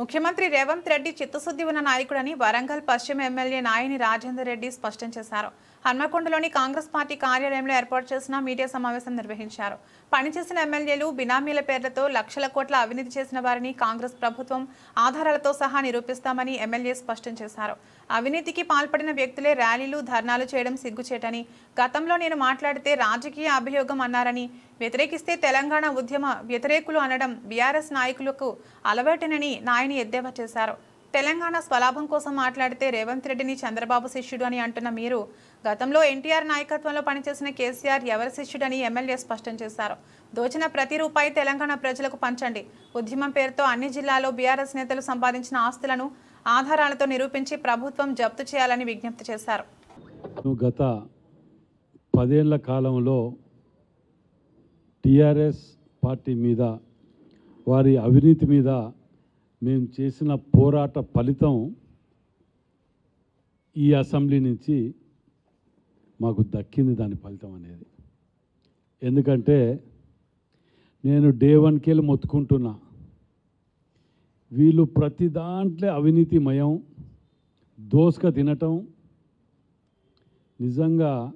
ముఖ్యమంత్రి రేవంత్ రెడ్డి చిత్తశుద్ధి ఉన్న నాయకుడని వరంగల్ పశ్చిమ ఎమ్మెల్యే నాయని రాజేందర్ రెడ్డి స్పష్టం చేశారు. హన్మకొండలోని కాంగ్రెస్ పార్టీ కార్యాలయంలో ఏర్పాటు చేసిన మీడియా సమావేశం నిర్వహించారు. పనిచేసిన ఎమ్మెల్యేలు బినామీల పేర్లతో లక్షల కోట్ల అవినీతి చేసిన వారిని కాంగ్రెస్ ప్రభుత్వం ఆధారాలతో సహా నిరూపిస్తామని ఎమ్మెల్యే స్పష్టం చేశారు. అవినీతికి పాల్పడిన వ్యక్తులే ర్యాలీలు ధర్నాలు చేయడం సిగ్గుచేటని గతంలో నేను మాట్లాడితే రాజకీయ అభియోగం అన్నారని వ్యతిరేకిస్తే తెలంగాణ ఉద్యమ వ్యతిరేకులు అనడం బీఆర్ఎస్ నాయకులకు అలవాటేనని నాయని ఎద్దేవా చేశారు. తెలంగాణ స్వలాభం కోసం మాట్లాడితే రేవంత్ రెడ్డిని చంద్రబాబు శిష్యుడు అని అంటున్న మీరు గతంలో ఎన్టీఆర్ నాయకత్వంలో పనిచేసిన కేసీఆర్ ఎవరి శిష్యుడని ఎమ్మెల్యే స్పష్టం చేశారు. దోచిన ప్రతి రూపాయి తెలంగాణ ప్రజలకు పంచండి. ఉద్యమం పేరుతో అన్ని జిల్లాల్లో బీఆర్ఎస్ నేతలు సంపాదించిన ఆస్తులను ఆధారాలతో నిరూపించి ప్రభుత్వం జప్తు చేయాలని విజ్ఞప్తి చేశారు. గత పదేళ్ళ కాలంలో టీఆర్ఎస్ పార్టీ మీద వారి అవినీతి మీద మేము చేసిన పోరాట ఫలితం ఈ అసెంబ్లీ నుంచి మాకు దక్కింది దాని ఫలితం అనేది. ఎందుకంటే నేను డే వన్కి వెళ్ళి మొత్తుకుంటున్నా. వీళ్ళు ప్రతి దాంట్లో అవినీతిమయం దోసుక తినటం నిజంగా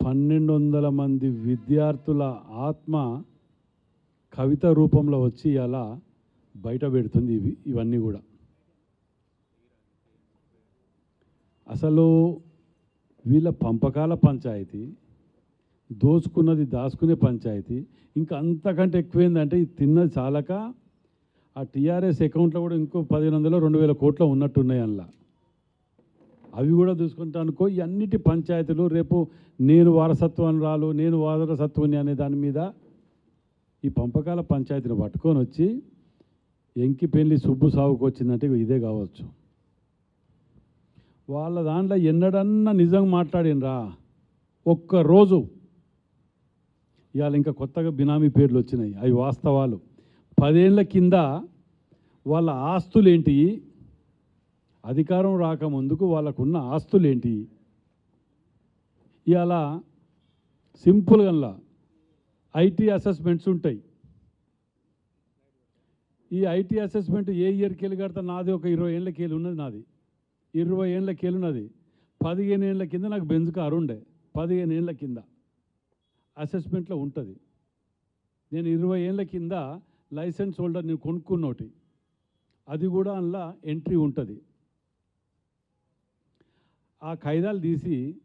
పన్నెండు వందల మంది విద్యార్థుల ఆత్మ కవిత రూపంలో వచ్చి అలా బయట పెడుతుంది ఇవి ఇవన్నీ కూడా. అసలు వీళ్ళ పంపకాల పంచాయతీ దోచుకున్నది దాచుకునే పంచాయతీ ఇంకా అంతకంటే ఎక్కువైందంటే ఇది తిన్నది చాలక ఆ టీఆర్ఎస్ అకౌంట్లో కూడా ఇంకో పదిహేను వందలు రెండు వేల కోట్లు ఉన్నట్టున్నాయి అందులో. అవి కూడా చూసుకుంటా అనుకో అన్నిటి పంచాయతీలు రేపు నేను వారసత్వాన్ని రాలు నేను వారసత్వాన్ని అనే దాని మీద ఈ పంపకాల పంచాయతీని పట్టుకొని వచ్చి ఎంకి పెళ్ళి సుబ్బు సాగుకు వచ్చిందంటే ఇదే కావచ్చు. వాళ్ళ దాంట్లో ఎన్నడన్నా నిజం మాట్లాడినరా? ఒక్కరోజు ఇవాళ ఇంకా కొత్తగా బినామీ పేర్లు వచ్చినాయి. అవి వాస్తవాలు. పదేళ్ళ కింద వాళ్ళ ఆస్తులేంటి? అధికారం రాకముందుకు వాళ్ళకున్న ఆస్తులేంటి? ఇవాళ సింపుల్గా ఐటీ అసెస్మెంట్స్ ఉంటాయి. ఈ ఐటీ అసెస్మెంట్ ఏ ఇయర్కి వెళ్ళి కడతా నాది ఒక ఇరవై ఏళ్ళకి వెళ్ళి ఉన్నది నాది. ఇరవై ఏళ్ళకి వెళ్ళి ఉన్నది. పదిహేను ఏళ్ళ కింద నాకు బెంజ్ కారు ఉండే. పదిహేను ఏళ్ళ కింద అసెస్మెంట్లో ఉంటుంది. నేను ఇరవై ఏళ్ళ కింద లైసెన్స్ హోల్డర్ నేను కొనుక్కున్నోటి. అది కూడా అందులో ఎంట్రీ ఉంటుంది. ఆ ఖైదాలు తీసి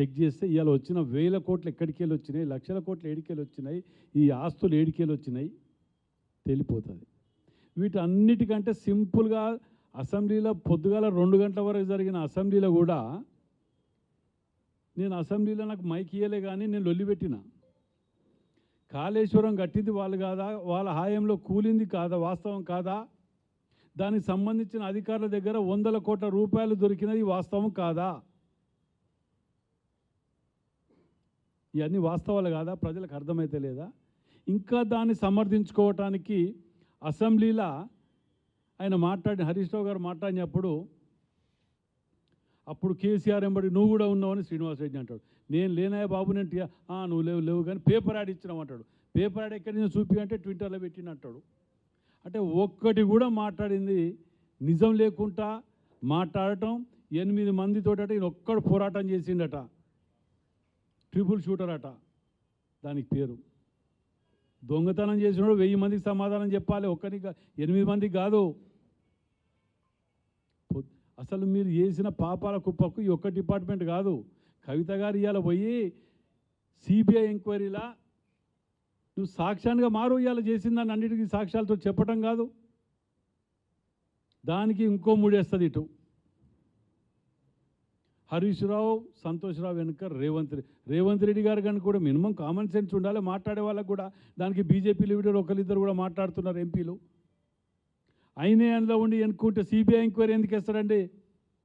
చెక్ చేస్తే ఇవాళ వచ్చిన వేల కోట్లు ఎక్కడికి వెళ్ళి వచ్చినాయి? లక్షల కోట్లు ఏడికెళ్ళి వచ్చినాయి? ఈ ఆస్తులు ఏడికెళ్ళి వచ్చినాయి? తెలిపోతుంది. వీటన్నిటికంటే సింపుల్గా అసెంబ్లీలో పొద్దుగాల రెండు గంటల వరకు జరిగిన అసెంబ్లీలో కూడా నేను అసెంబ్లీలో నాకు మైక్ ఇయ్యలే కానీ నేను లొల్లిపెట్టిన కాళేశ్వరం కట్టింది వాళ్ళు కాదా? వాళ్ళ హాయంలో కూలింది కాదా? వాస్తవం కాదా? దానికి సంబంధించిన అధికారుల దగ్గర వందల కోట్ల రూపాయలు దొరికినది వాస్తవం కాదా? ఇవన్నీ వాస్తవాలు కాదా? ప్రజలకు అర్థమైతే లేదా? ఇంకా దాన్ని సమర్థించుకోవటానికి అసెంబ్లీలో ఆయన మాట్లాడి హరీష్ రావు గారు మాట్లాడినప్పుడు అప్పుడు కేసీఆర్ ఎంబడి నువ్వు కూడా ఉన్నావని శ్రీనివాసరెడ్డి అంటాడు. నేను లేనాయ బాబు నేను నువ్వు లేవు లేవు కానీ పేపర్ యాడ్ ఇచ్చినావు అంటాడు. పేపర్ యాడ్ ఎక్కడి నుంచి చూపి అంటే ట్విట్టర్లో పెట్టిన అంటాడు. అంటే ఒక్కటి కూడా మాట్లాడింది నిజం లేకుండా మాట్లాడటం ఎనిమిది మందితోట ఈయన ఒక్కడు పోరాటం చేసిండట. ట్రిపుల్ షూటర్ అట. దానికి పేరు. దొంగతనం చేసినోడు వెయ్యి మందికి సమాధానం చెప్పాలి. ఒక్కరికి ఎనిమిది మంది కాదు. అసలు మీరు చేసిన పాపాల కుప్పకు ఈ ఒక్క డిపార్ట్మెంట్ కాదు. కవిత గారు ఇవాళ పోయి సిబిఐ ఎంక్వైరీలా నువ్వు సాక్ష్యాన్గా మారు ఇవాళ చేసిందని అన్నిటికీ సాక్ష్యాలతో చెప్పటం కాదు. దానికి ఇంకో మూడేస్తుంది ఇటు. హరీష్ రావు సంతోష్ రావు వెనుక రేవంత్ రెడ్డి రేవంత్ రెడ్డి గారు కనుక కూడా మినిమం కామన్ సెన్స్ ఉండాలి. మాట్లాడే వాళ్ళకు కూడా దానికి బీజేపీ లీడర్ ఒకరిద్దరు కూడా మాట్లాడుతున్నారు ఎంపీలు. అయినే అందులో ఉండి ఎన్నుకుంటే సిబిఐ ఎంక్వైరీ ఎందుకు ఇస్తారండి